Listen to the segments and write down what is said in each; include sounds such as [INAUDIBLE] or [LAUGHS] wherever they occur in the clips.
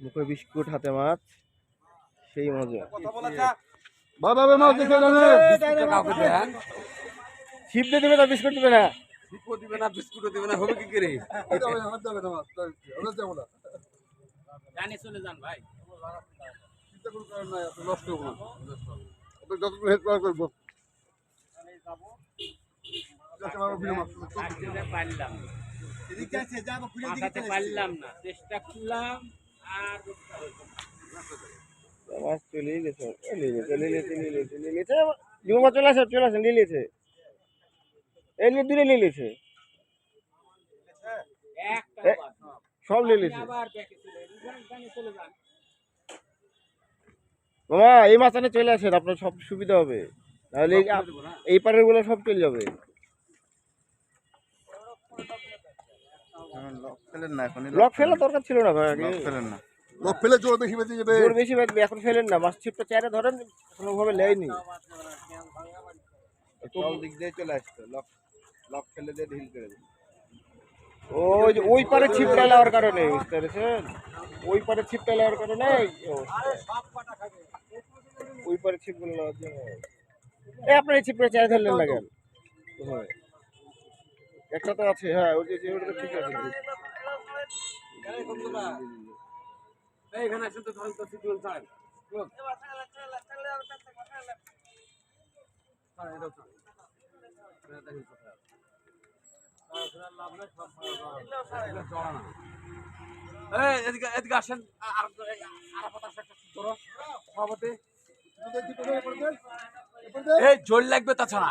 মুখে বিস্কুট হাতে মাছ সেই মজা। বাবা মাছ দেখে দেন ছিপ দিয়ে দেবে না বিস্কুট দেবে না? দিবে না বিস্কুট দিবে না হবে কি করে? [LAUGHS] দেবে না মাছ। আমরা যাব না। জানি চলে যান ভাই। নষ্ট হব না। যতটুকু হেল্প করব। যাকে আমার অভিনয় মাছ। পারলাম না। চেষ্টা করলাম। মাছ চলে গেছে মাছ চলে আসে চলে আসে নিয়ে এই নিয়ে দূরে সব। গেছে আবার ব্যাকে চলে এই আসেন আপনার সব সুবিধা হবে। তাহলে এই এই পারেরগুলো সব চলে যাবে। লক ফেলেন না এখন লক ফেলার দরকার ছিল না ভাই লক ফেলেন না। লোক ফেলে জোর বেশি বেঁচে যাবে। জোর বেশি এখন ফেলেন না। মাছ ছিপটা চেয়ারে ধরেন কোনোভাবে লেয়নি। সব দিক দিয়ে চলে আসতো লক লক ফেলে দিয়ে ঢিল করে দিন। ওই যে ওই পারে ছিপটা লাগার কারণে বুঝতে পেরেছেন? ওই পারে ছিপটা লাগার কারণে ওই পারে ছিপগুলো জন্য। এই আপনার এই ছিপটা চেয়ারে ধরলেন না কেন? তো আছে হ্যাঁ ওই যে ওটা ঠিক আছে তো ধরেন তো এদিকে আসেন আর সভাপতি এই জোর লাগবে তাছাড়া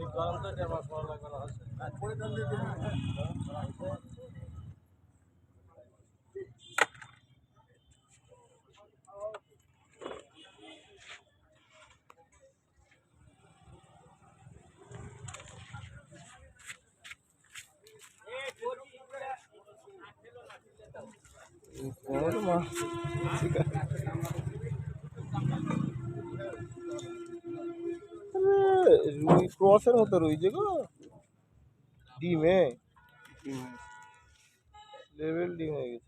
লাগবে লাগবে ওই শুনি কই रुई क्रॉसर होता रुई जगह डी में? डी में। लेवल डी में